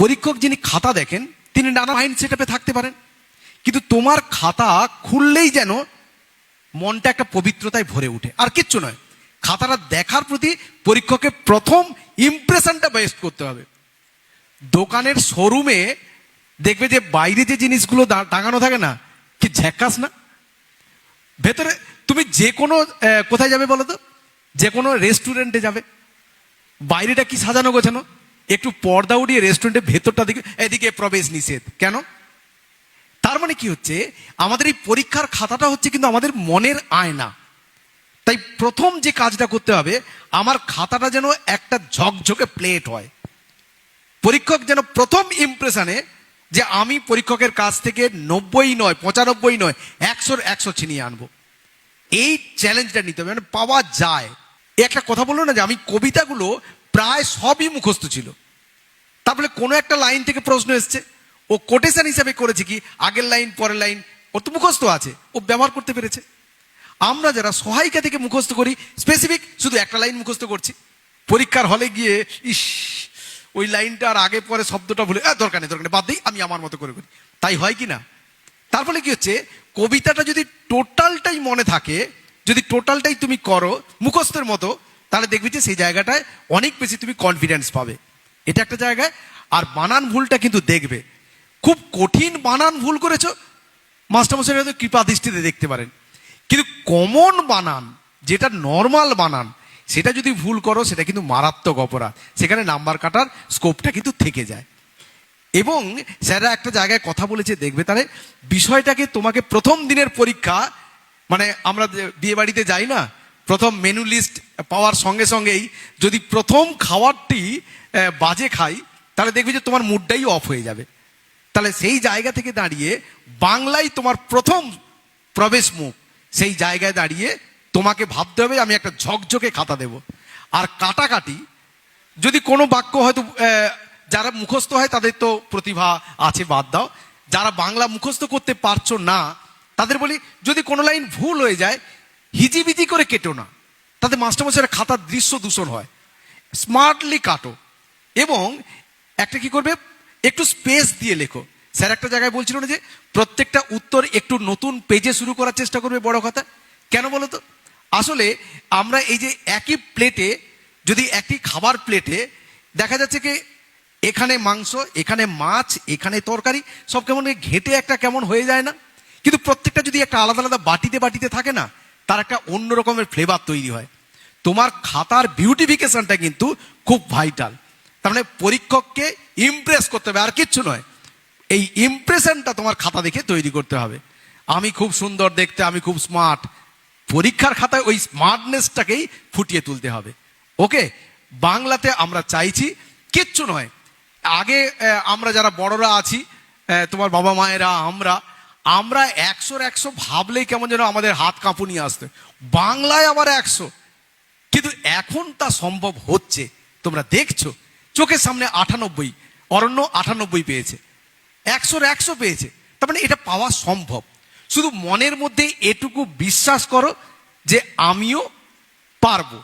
পরীক্ষক যিনি খাতা দেখেন, তিনি নানা মাইন্ড সেটআপে থাকতে পারেন। কিন্তু তোমার খাতা খুললেই যেন মনটা একটা পবিত্রতায় ভরে ওঠে। আর কিচ্ছু নয়, খাতাটা দেখার প্রতি পরীক্ষকের প্রথম ইমপ্রেশনটা বেস্ট করতে হবে। দোকানের শোরুমে দেখবে যে বাইরে যে জিনিসগুলো টাঙানো থাকে না, কি ঝ্যাকাস না? ভেতরে তুমি যে কোনো কোথায় যাবে বলো তো? যে কোনো রেস্টুরেন্টে যাবে। বাইরেটা কি সাজানো গোছানো? একটু পর্দা উঠিয়ে রেস্টুরেন্টের ভেতরটা দিকে, এদিকে প্রবেশ নিষেধ। কেন? তার মানে কি হচ্ছে? আমাদের এই পরীক্ষার খাতাটা হচ্ছে কিন্তু আমাদের মনের আয়না। তাই প্রথম যে কাজটা করতে হবে, আমার খাতাটা যেন একটা ঝকঝকে প্লেট হয়। পরীক্ষক যেন প্রথম ইমপ্রেশনে যে আমি পরীক্ষকের কাছ থেকে নব্বই নয়, পঁচানব্বই নয়, একশোর একশো ছিনিয়ে আনব। এই চ্যালেঞ্জটা নিতে হবে মানে পাওয়া যায়। একটা কথা বলল না যে আমি কবিতাগুলো প্রায় সবই মুখস্থ ছিল। তারপরে কোনো একটা লাইন থেকে প্রশ্ন এসছে। ও কোটেশন হিসাবে করেছে কি, আগের লাইন, পরের লাইন, ওর তো মুখস্থ আছে, ও ব্যবহার করতে পেরেছে। আমরা যারা সহায়িকা থেকে মুখস্থ করি স্পেসিফিক শুধু একটা লাইন মুখস্থ করছি। পরীক্ষার হলে গিয়ে, ইস, ওই লাইনটা আর আগে পরে শব্দটা ভুলে দরকার নেই দরকার নেই, বাদ দিই, আমি আমার মতো করে করি। তাই হয় কি না? তার ফলে কি হচ্ছে, কবিতাটা যদি টোটালটাই মনে থাকে, যদি টোটালটাই তুমি করো, মুখস্থের মতো তাহলে দেখবি যে সেই জায়গাটায় অনেক বেশি তুমি কনফিডেন্স পাবে। এটা একটা জায়গায় আর বানান ভুলটা কিন্তু দেখবে। খুব কঠিন বানান ভুল করেছ, মাস্টারমশাই হয়তো কৃপা দৃষ্টিতে দেখতে পারেন। কিন্তু কমন বানান, যেটা নর্মাল বানান, সেটা যদি ভুল করো, সেটা কিন্তু মারাত্মক অপরাধ। সেখানে নাম্বার কাটার স্কোপটা কিন্তু থেকে যায়। এবং স্যাররা একটা জায়গায় কথা বলেছে, দেখবে তাহলে বিষয়টাকে তোমাকে প্রথম দিনের পরীক্ষা মানে আমরা বিয়ে বাড়িতে যাই না প্রথম মেনু লিস্ট পাওয়ার সঙ্গে সঙ্গেই যদি প্রথম আহ, বাজে খাই তাহলে দেখবে যে তোমার মুডটাই অফ হয়ে যাবে। তাহলে সেই জায়গা থেকে দাঁড়িয়ে বাংলায় তোমার প্রথম প্রবেশ মুখ সেই জায়গায় দাঁড়িয়ে তোমাকে ভাবতে হবে আমি একটা ঝকঝকে খাতা দেব। আর কাটাকাটি যদি কোনো বাক্য হয়তো যারা মুখস্থ হয় তাদের তো প্রতিভা আছে বাদ দাও। যারা বাংলা মুখস্থ করতে পারছ না তাদের বলি যদি কোনো লাইন ভুল হয়ে যায় হিজিবিজি করে কেটো না। তাদের মাস্টারমশাইয়ের খাতার দৃশ্য দূষণ হয়। স্মার্টলি কাটো। এবং একটা কি করবে? একটু স্পেস দিয়ে লেখো। স্যার একটা জায়গায় বলছিল না যে, প্রত্যেকটা উত্তর একটু নতুন পেজে শুরু করার চেষ্টা করবে বড় কথা। কেন বলো তো? আসলে আমরা এই যে একই প্লেটে যদি একই খাবার প্লেটে দেখা যাচ্ছে কি, এখানে মাংস, এখানে মাছ, এখানে তরকারি, সব কেমন ঘেটে একটা কেমন হয়ে যায় না? কিন্তু প্রত্যেকটা যদি একটা আলাদা আলাদা বাটিতে বাটিতে থাকে না তার একটা অন্য রকমের ফ্লেভার তৈরি হয়। তোমার খাতার বিউটিফিকেশনটা কিন্তু খুব ভাইটাল তার মানে পরীক্ষককে ইমপ্রেস করতে হবে, আর কিচ্ছু নয়। এই ইমপ্রেশনটা তোমার খাতা দেখে তৈরি করতে হবে। আমি খুব সুন্দর দেখতে, আমি খুব স্মার্ট পরীক্ষার খাতায় ওই স্মার্টনেসটাকেই ফুটিয়ে তুলতে হবে। ওকে? বাংলাতে আমরা চাইছি, কিচ্ছু নয়। আগে আমরা যারা বড়রা আছি তোমার বাবা মায়েরা আমরা আমরা একশোর একশো ভাবলেই কেমন যেন আমাদের হাত কাঁপুনি আসতে বাংলায় আবার একশো। কিন্তু এখন তা সম্ভব হচ্ছে। তোমরা দেখছ? চোখের সামনে আটানব্বই। অরণ্য আটানব্বই পেয়েছে। একশোর একশো পেয়েছে। তার মানে এটা পাওয়া সম্ভব। শুধু মনের মধ্যে এটুকু বিশ্বাস করো যে আমিও পারব।